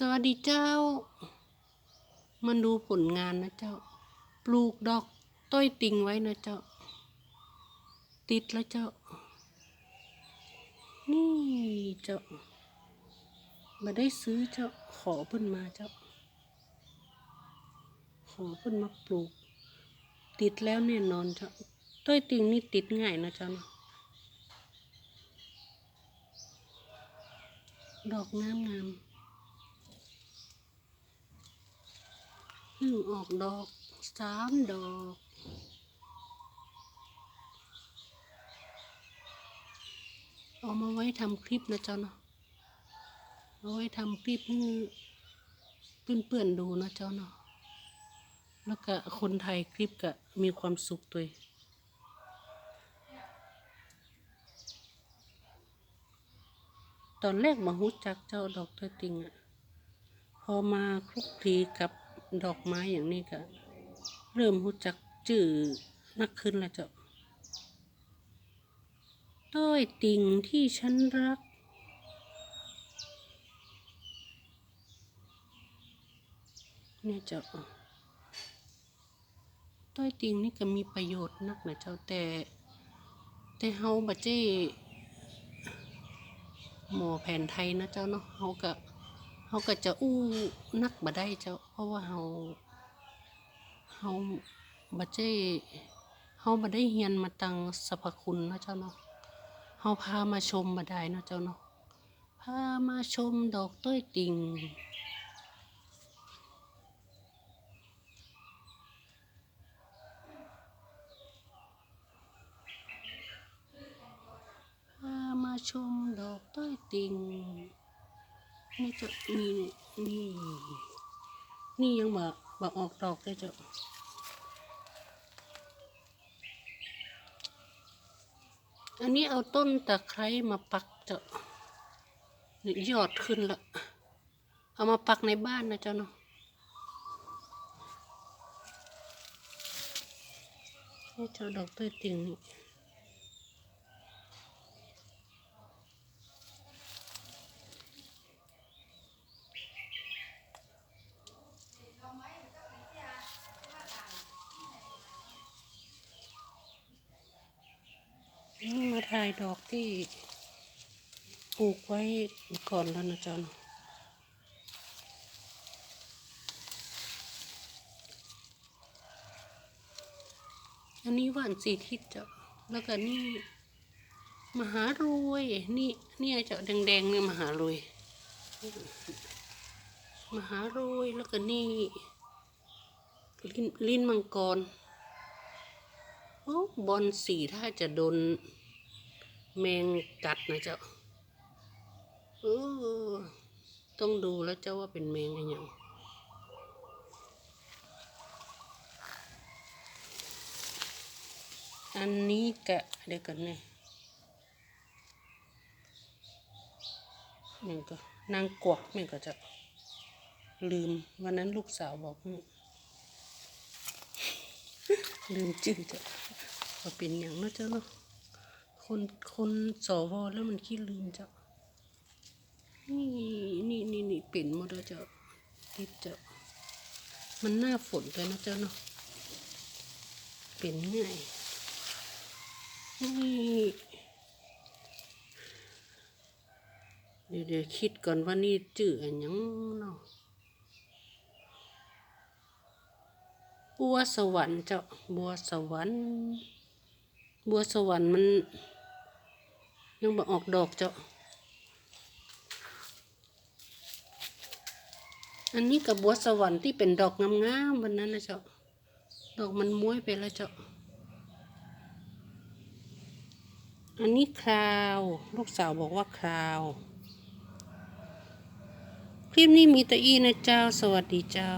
สวัสดีเจ้า มันดูผลงานนะเจ้า ปลูกดอกต้อยติงไว้นะเจ้า ติดแล้วเจ้า นี่เจ้ามาได้ซื้อเจ้าขอเพิ่นมาเจ้า ขอเพิ่นมาปลูก ติดแล้วแน่นอนเจ้าต้อยติงนี่ติดง่ายนะเจ้านะดอกงามงาม พิ่งออกดอกสามดอก เอามาไว้ทำคลิปนะเจ้าเนาะเอาไว้ทำคลิปให้เพื่อนๆดูนะเจ้าเนาะแล้วก็คนไทยคลิปก็มีความสุขตัวตอนแรกมาหูจักเจ้าดอกเตอติงอะพอมาคลุกคลีกับ ดอกไม้อย่างนี้ก็เริ่มหูจักจื่อนักขึ้นแล้วเจ้าต้อยติ่งที่ฉันรัก เนี่ยเจ้าต้อยติ่งนี่ก็มีประโยชน์นักนะเจ้าแต่ แต่เฮาบัเจ้หมอแผนไทยนะเจ้าเนาะเฮาก็เฮาก็จะอู้นักบ่ได้เจ้า ราะว่าเฮาเฮาบัเจเฮาบ่ได้เรียนมาตังสรรพคุณนะเจ้าเนาะเฮาพามาชมบ่ได้เนาะเจ้าเนาะพามาชมดอกต้อยติ่งพามาชมดอกต้อยติ่งนี่จะนี่นี่ นี่ยังบอกบ่ออกดอกเลยเจ้าอันนี้เอาต้นตะไคร้มาปักเจ้านี่ยอดขึ้นละเอามาปักในบ้านนะเจ้าเนาะนี่เจ้าดอกต้อยติ่งนี่ นี่มายดอกที่ปลูกไว้ก่อนแล้วนะจ๊ะเนอันนี้หวานสีทิศจ้ะแล้วก็นี่มหารวยนี่นี่จ้าแดงๆเนี่ยมหารวยมหารวยแล้วก็นี่ลิ้นลิ้นมังกรโอ้บอลสีถ้าจะโดน แมงกัดนะเจ้าเออต้องดูแล้วเจ้าว่าเป็นแมงอะไรอย่างอันนี้กะเดี๋ยวกันเนี่ยมันก็นางกวักมันก็จะลืมวันนั้นลูกสาวบอกลืมจื่อจ้ะว่าเป็นอย่างเนาะเจ้าเนาะ คนคนสวแล้วมันขี้ลืมจ้ะนี่นี่นี่นี่เป็นหมดแล้วเจ้าติดเจ้ามันหน้าฝนเลยนะเจ้าเนาะเป็นง่ายนี่เดี๋ยวเดี๋ยวคิดก่อนว่านี่จื่ออันยังเนาะบัวสวรรค์เจ้าบัวสวรรค์บัวสวรรค์มัน ยังบ่ออกดอกเจ้าอันนี้กับบัวสวรรค์ที่เป็นดอกงามๆวันนั้นนะเจ้าดอกมันม้วยไปแล้วเจ้าอันนี้คราว ลูกสาวบอกว่าคราว คลิปนี้มีตะอีนะเจ้า สวัสดีเจ้า